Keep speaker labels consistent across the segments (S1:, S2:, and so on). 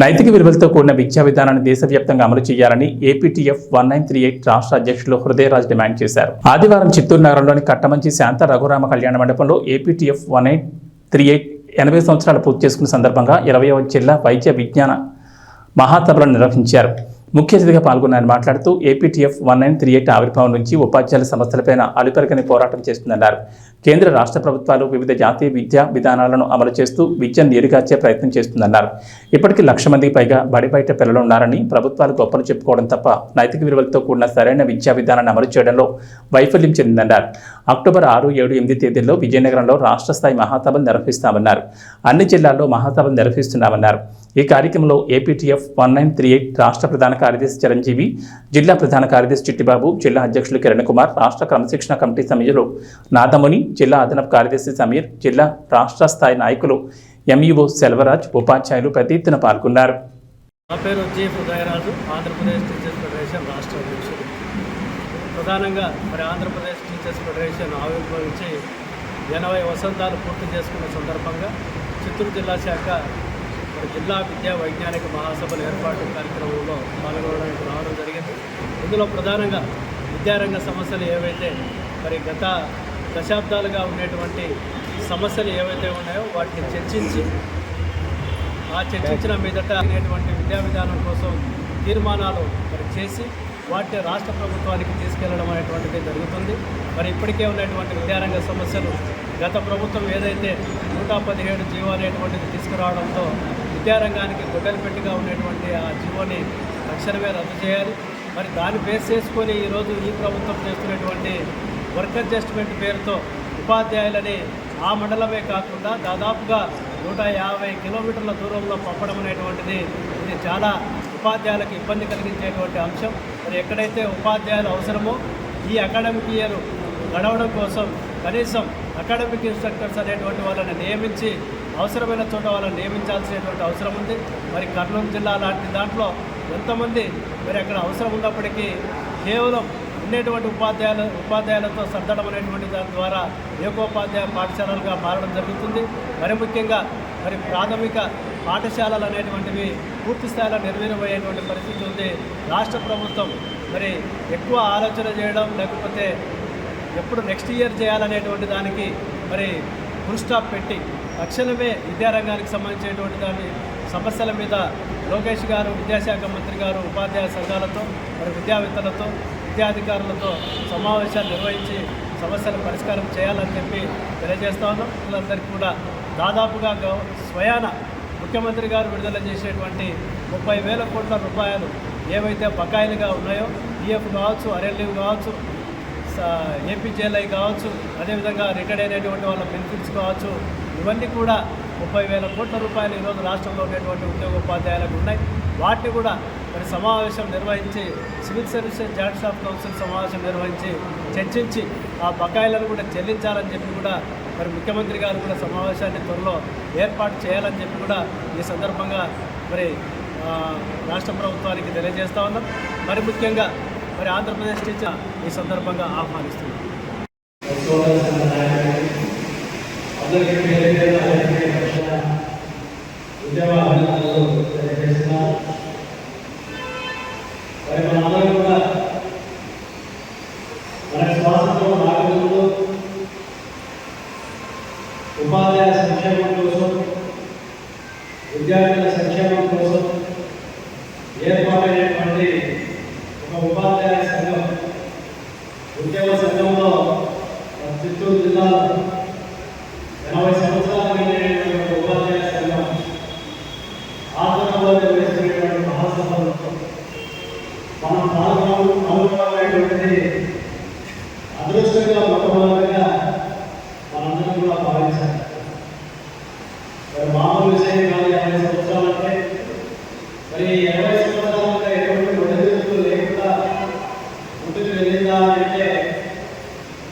S1: నైతిక విలువలతో కూడిన విద్యా విధానాన్ని దేశవ్యాప్తంగా అమలు చేయాలని APTF one nine three eight రాష్ట్ర అధ్యక్షులు హృదయరాజ్ డిమాండ్ చేశారు. ఆదివారం చిత్తూరు నగరంలోని కట్టమంచి శాంత రఘురామ కళ్యాణ మండపంలో APTF one eight three eight ఎనభై సంవత్సరాలు పూర్తి చేసుకున్న సందర్భంగా ఇరవైవ జిల్లా వైద్య విజ్ఞాన మహాసభలను నిర్వహించారు. ముఖ్య అతిథిగా పాల్గొన్న ఆయన మాట్లాడుతూ APTF one nine three eight ఆవిర్భావం నుంచి ఉపాధ్యాయుల సమస్యలపైన అలుపెరగని పోరాటం చేస్తుందన్నారు. కేంద్ర రాష్ట్ర ప్రభుత్వాలు వివిధ జాతీయ విద్యా విధానాలను అమలు చేస్తూ విద్యను నేరుగాచే ప్రయత్నం చేస్తుందన్నారు. ఇప్పటికీ లక్ష మందికి పైగా బడి బయట పిల్లలు ఉన్నారని ప్రభుత్వాలు గొప్పలు చెప్పుకోవడం తప్ప నైతిక విలువలతో కూడిన సరైన విద్యా విధానాన్ని అమలు చేయడంలో వైఫల్యం చెందిందన్నారు. అక్టోబర్ ఆరు ఏడు ఎనిమిది తేదీల్లో విజయనగరంలో రాష్ట్ర స్థాయి మహాసభలు నిర్వహిస్తామన్నారు. అన్ని జిల్లాల్లో మహాసభలు నిర్వహిస్తున్నామన్నారు. ఈ కార్యక్రమంలో APTF one nine three eight రాష్ట్ర ప్రధాన కార్యదర్శి చిరంజీవి జిల్లా ప్రధాన కార్యదర్శి చిట్టిబాబు జిల్లా అధ్యక్షులు కిరణ్ కుమార్ రాష్ట్ర క్రమశిక్షణ కమిటీ సభ్యులు నాదముని జిల్లా అదనపు కార్యదర్శి సమీర్ జిల్లా రాష్ట్ర స్థాయి నాయకులు ఎంఈఓ సెల్వరాజ్ ఉపాధ్యాయులు పెద్ద ఎత్తున పాల్గొన్నారు.
S2: నా పేరు G Udayaraju Andhra Pradesh teachers federation రాష్ట్ర అధ్యక్షుడు. ప్రధానంగా మరి ఆంధ్రప్రదేశ్ టీచర్స్ ఫెడరేషన్ ఆవిర్భవించి ఎనభై వసంతాలు పూర్తి చేసుకున్న సందర్భంగా చిత్తూరు జిల్లా శాఖ మరి జిల్లా విద్యా వైజ్ఞానిక మహాసభల ఏర్పాటు కార్యక్రమంలో పాల్గొనడానికి రావడం జరిగింది. ఇందులో ప్రధానంగా విద్యారంగ సమస్యలు ఏవైతే మరి గత దశాబ్దాలుగా ఉండేటువంటి సమస్యలు ఏవైతే ఉన్నాయో వాటిని చర్చించి ఆ చర్చించిన మీదట అనేటువంటి విద్యా విధానం కోసం తీర్మానాలు మరి చేసి వాటిని రాష్ట్ర ప్రభుత్వానికి తీసుకెళ్ళడం అనేటువంటిది జరుగుతుంది. మరి ఇప్పటికే ఉన్నటువంటి విద్యారంగ సమస్యలు గత ప్రభుత్వం ఏదైతే నూట పదిహేడు జీవో అనేటువంటిది తీసుకురావడంతో విద్యారంగానికి గొడ్డలిపెట్టిగా ఉన్నటువంటి ఆ జీవోని తక్షణమే రద్దు చేయాలి. మరి దాన్ని బేస్ చేసుకొని ఈరోజు ఈ ప్రభుత్వం చేస్తున్నటువంటి వర్క్ అడ్జస్ట్మెంట్ పేరుతో ఉపాధ్యాయులని ఆ మండలమే కాకుండా దాదాపుగా నూట యాభై కిలోమీటర్ల దూరంలో పంపడం అనేటువంటిది ఇది చాలా ఉపాధ్యాయులకు ఇబ్బంది కలిగించేటువంటి అంశం. మరి ఎక్కడైతే ఉపాధ్యాయులు అవసరమో ఈ అకాడమిక్ ఇయర్ గడవడం కోసం కనీసం అకాడమిక్ ఇన్స్ట్రక్టర్స్ అనేటువంటి వాళ్ళని నియమించి అవసరమైన చోట వాళ్ళని నియమించాల్సినటువంటి అవసరం ఉంది. మరి కర్నూలు జిల్లా లాంటి దాంట్లో ఎంతమంది మరి అక్కడ అవసరం ఉన్నప్పటికీ కేవలం ఉండేటువంటి ఉపాధ్యాయులు ఉపాధ్యాయులతో సర్దడం అనేటువంటి దాని ద్వారా ఏకోపాధ్యాయ పాఠశాలలుగా మారడం జరుగుతుంది. మరి ముఖ్యంగా మరి ప్రాథమిక పాఠశాలలు అనేటువంటివి పూర్తి స్థాయిలో నిర్వీర్యమయ్యేటువంటి పరిస్థితి ఉంది. రాష్ట్ర ప్రభుత్వం మరి ఎక్కువ ఆలోచన చేయడం లేకపోతే ఎప్పుడు నెక్స్ట్ ఇయర్ చేయాలనేటువంటి దానికి మరి ఫుల్ స్టాప్ పెట్టి తక్షణమే విద్యారంగానికి సంబంధించినటువంటి దాని సమస్యల మీద లోకేష్ గారు విద్యాశాఖ మంత్రి గారు ఉపాధ్యాయ సంఘాలతో మరి విద్యావేత్తలతో విద్యాధికారులతో సమావేశాలు నిర్వహించి సమస్యల పరిష్కారం చేయాలని చెప్పి తెలియజేస్తా ఉన్నాం. పిల్లలందరికీ కూడా దాదాపుగా స్వయాన ముఖ్యమంత్రి గారు విడుదల చేసేటువంటి ముప్పై వేల కోట్ల రూపాయలు ఏవైతే బకాయిలుగా ఉన్నాయో ఈఎఫ్ కావచ్చు ఆర్ఎల్ఈ కావచ్చు ఏపీజేఎల్ఐ కావచ్చు అదేవిధంగా రిటైర్డ్ అయినటువంటి వాళ్ళ బెనిఫిట్స్ కావచ్చు ఇవన్నీ కూడా ముప్పై వేల కోట్ల రూపాయలు ఈరోజు రాష్ట్రంలో ఉండేటువంటి ఉద్యోగోపాధ్యాయులకు ఉన్నాయి. వాటిని కూడా మరి సమావేశం నిర్వహించి civil services joint staff council సమావేశం నిర్వహించి చర్చించి ఆ బకాయిలను కూడా చెల్లించాలని చెప్పి కూడా మరి ముఖ్యమంత్రి గారు కూడా సమావేశాన్ని త్వరలో ఏర్పాటు చేయాలని చెప్పి కూడా ఈ సందర్భంగా మరి రాష్ట్ర ప్రభుత్వానికి తెలియజేస్తా ఉన్నాం. మరి ముఖ్యంగా మరి ఆంధ్రప్రదేశ్ టీచర్ ఈ సందర్భంగా ఆహ్వానిస్తున్నాం.
S3: ఉపాధ్యాయ సంక్షేమం కోసం విద్యార్థుల సంక్షేమం కోసం ఏర్పాటైనటువంటి ఒక ఉపాధ్యాయ సంఘం ఉద్యమ సంఘంలో మన చిత్తూరు జిల్లాలో ఎనభై సంవత్సరాల నిండినటువంటి ఉపాధ్యాయ సంఘం ఆధ్వర్యంలో నిర్వహిస్తున్నటువంటి మహాసభలో మనం పాల్గొన పాల్గొనమైనటువంటిది అదృష్టంగా మొట్టమొదటిగా మనందరం కూడా భావించాలి మరి మామూలు విషయం కాదు ఎనభై సంవత్సరాలంటే మరి ఈ ఎనభై సంవత్సరాలుగా ఎటువంటి ఒడిదుడుకులు లేకుండా ముందుకు వెళ్ళిందా అంటే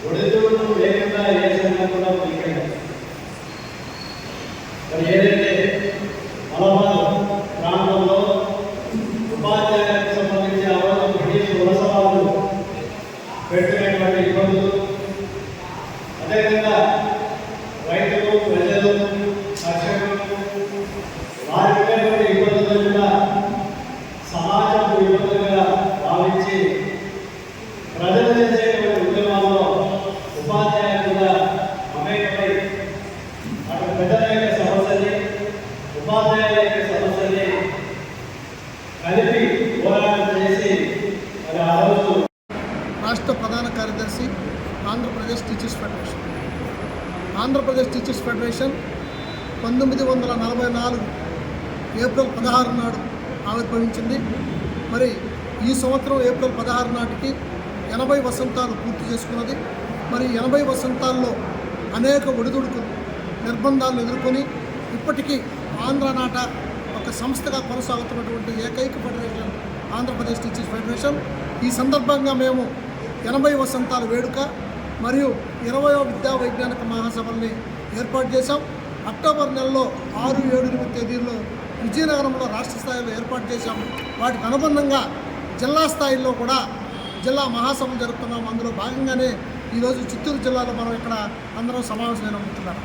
S3: ఒడిదుడుకులు లేకుండా ఏ సంఘం కూడా ముందుకెళ్ళదు మరి ఏదైతే మలబార్
S4: ఆంధ్రప్రదేశ్ టీచర్స్ ఫెడరేషన్ పంతొమ్మిది వందల నలభై నాలుగు ఏప్రిల్ పదహారు నాడు ఆవిర్భవించింది. మరి ఈ సంవత్సరం ఏప్రిల్ పదహారు నాటికి ఎనభై వసంతాలు పూర్తి చేసుకున్నది. మరి ఎనభై వసంతాల్లో అనేక ఒడిదుడుకులు నిర్బంధాలను ఎదుర్కొని ఇప్పటికీ ఆంధ్ర నాట ఒక సంస్థగా కొనసాగుతున్నటువంటి ఏకైక ఫెడరేషన్ ఆంధ్రప్రదేశ్ టీచర్స్ ఫెడరేషన్. ఈ సందర్భంగా మేము ఎనభై వసంతాల వేడుక మరియు ఇరవయో విద్యా వైజ్ఞానిక మహాసభల్ని ఏర్పాటు చేశాం. అక్టోబర్ నెలలో ఆరు ఏడు ఎనిమిది తేదీల్లో విజయనగరంలో రాష్ట్ర స్థాయిలో ఏర్పాటు చేశాం. వాటికి అనుబంధంగా జిల్లా స్థాయిలో కూడా జిల్లా మహాసభలు జరుపుతున్నాం. అందులో భాగంగానే ఈరోజు చిత్తూరు జిల్లాలో మనం ఇక్కడ అందరం సమావేశమైన ఉంటున్నాం.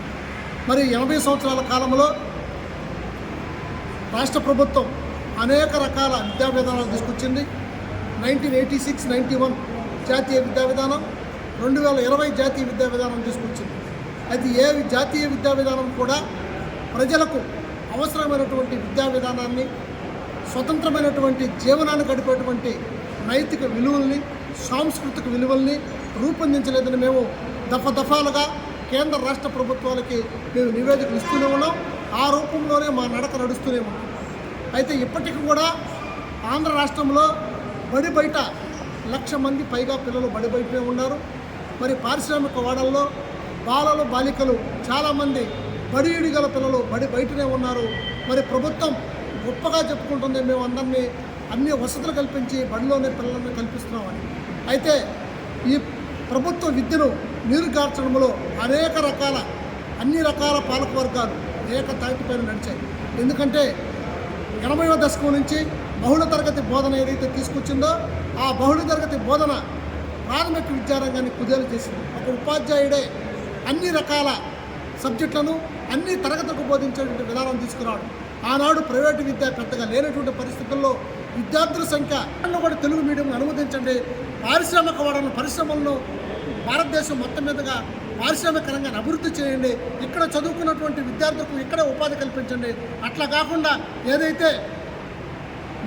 S4: మరి ఎనభై సంవత్సరాల కాలంలో రాష్ట్ర ప్రభుత్వం అనేక రకాల విద్యా విధానాలు తీసుకొచ్చింది. Nineteen eighty six ninety one జాతీయ విద్యా విధానం రెండు వేల ఇరవై జాతీయ విద్యా విధానం తీసుకొచ్చింది. అయితే ఏ జాతీయ విద్యా విధానం కూడా ప్రజలకు అవసరమైనటువంటి విద్యా విధానాన్ని స్వతంత్రమైనటువంటి జీవనాన్ని గడిపేటువంటి నైతిక విలువల్ని సాంస్కృతిక విలువల్ని రూపొందించలేదని మేము దఫ దఫాలుగా కేంద్ర రాష్ట్ర ప్రభుత్వాలకి మేము నివేదికలు ఇస్తూనే ఉన్నాం. ఆ రూపంలోనే మా నడక నడుస్తూనే ఉన్నాం అయితే ఇప్పటికి కూడా ఆంధ్ర రాష్ట్రంలో బడి బయట లక్ష మంది పైగా పిల్లలు బడి బయటనే ఉన్నారు. మరి పారిశ్రామిక వాడల్లో బాలలు బాలికలు చాలామంది బడి గల పిల్లలు బడి బయటనే ఉన్నారు. మరి ప్రభుత్వం గొప్పగా చెప్పుకుంటుంది మేము అందరినీ అన్ని వసతులు కల్పించి బడిలోనే పిల్లలను కల్పిస్తున్నామని. అయితే ఈ ప్రభుత్వ విద్యను నీరుగార్చడంలో అనేక రకాల అన్ని రకాల పాలక వర్గాలు ఏక తాటిపైన నడిచాయి. ఎందుకంటే ఎనభైవ దశకం నుంచి బహుళ తరగతి బోధన ఏదైతే తీసుకొచ్చిందో ఆ బహుళ తరగతి బోధన ప్రాథమిక విద్యారంగాన్ని కుదేలు చేసింది. ఒక ఉపాధ్యాయుడే అన్ని రకాల సబ్జెక్టులను అన్ని తరగతులకు బోధించేటువంటి విధానం తీసుకురావడం ఆనాడు ప్రైవేటు విద్య పెద్దగా లేనటువంటి పరిస్థితుల్లో విద్యార్థుల సంఖ్య కూడా తెలుగు మీడియంను అనుమతించండి. పారిశ్రామిక వాడలను పరిశ్రమలను భారతదేశం మొత్తం మీదుగా పారిశ్రామిక రంగాన్ని అభివృద్ధి చేయండి. ఇక్కడ చదువుకున్నటువంటి విద్యార్థులకు ఇక్కడే ఉపాధి కల్పించండి. అట్లా కాకుండా ఏదైతే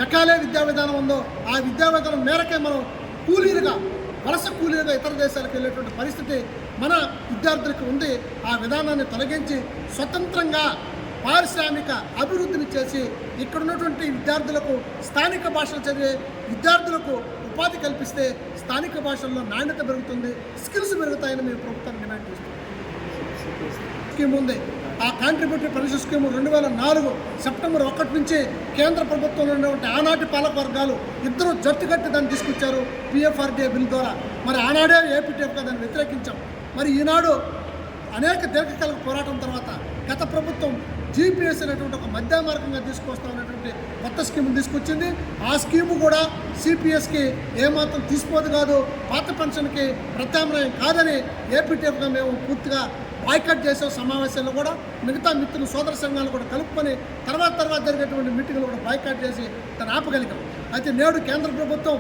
S4: మెకాలే విద్యా విధానం ఉందో ఆ విద్యా విధానం మేరకే మనం కూలీలుగా వలస కూలీలుగా ఇతర దేశాలకు వెళ్ళేటువంటి పరిస్థితి మన విద్యార్థులకు ఉంది. ఆ విధానాన్ని తొలగించి స్వతంత్రంగా పారిశ్రామిక అభివృద్ధిని చేసి ఇక్కడ ఉన్నటువంటి విద్యార్థులకు స్థానిక భాషలు చదివే విద్యార్థులకు ఉపాధి కల్పిస్తే స్థానిక భాషల్లో నాణ్యత పెరుగుతుంది స్కిల్స్ పెరుగుతాయని మేము ప్రభుత్వాన్ని డిమాండ్ చేస్తున్నాం. స్కీమ్ ఉంది ఆ కాంట్రిబ్యూటరీ పెన్షన్ స్కీమ్ రెండు వేల నాలుగు సెప్టెంబర్ ఒకటి నుంచి కేంద్ర ప్రభుత్వంలో ఉన్నటువంటి ఆనాటి పాలక వర్గాలు ఇద్దరు జట్టు కట్టి దాన్ని తీసుకొచ్చారు పిఎఫ్ఆర్డీఏ బిల్ ద్వారా. మరి ఆనాడే ఏపీటీఎఫ్గా దాన్ని వ్యతిరేకించాం. మరి ఈనాడు అనేక దీర్ఘకాలిక పోరాటం తర్వాత గత ప్రభుత్వం జీపీఎస్ అనేటువంటి ఒక మధ్య మార్గంగా తీసుకొస్తామనేటువంటి కొత్త స్కీమ్ తీసుకొచ్చింది. ఆ స్కీము కూడా సిపిఎస్కి ఏమాత్రం తీసిపోదు కాదు పాత పెన్షన్కి ప్రత్యామ్నాయం కాదని ఏపీటీఎఫ్గా మేము పూర్తిగా బాయ్కట్ చేసే సమావేశాల్లో కూడా మిగతా మిత్రులు సోదర సంఘాలు కూడా కలుపుకొని తర్వాత తర్వాత జరిగేటువంటి మీటింగ్లు కూడా బాయ్కట్ చేసి తను ఆపగలిగాం. అయితే నేడు కేంద్ర ప్రభుత్వం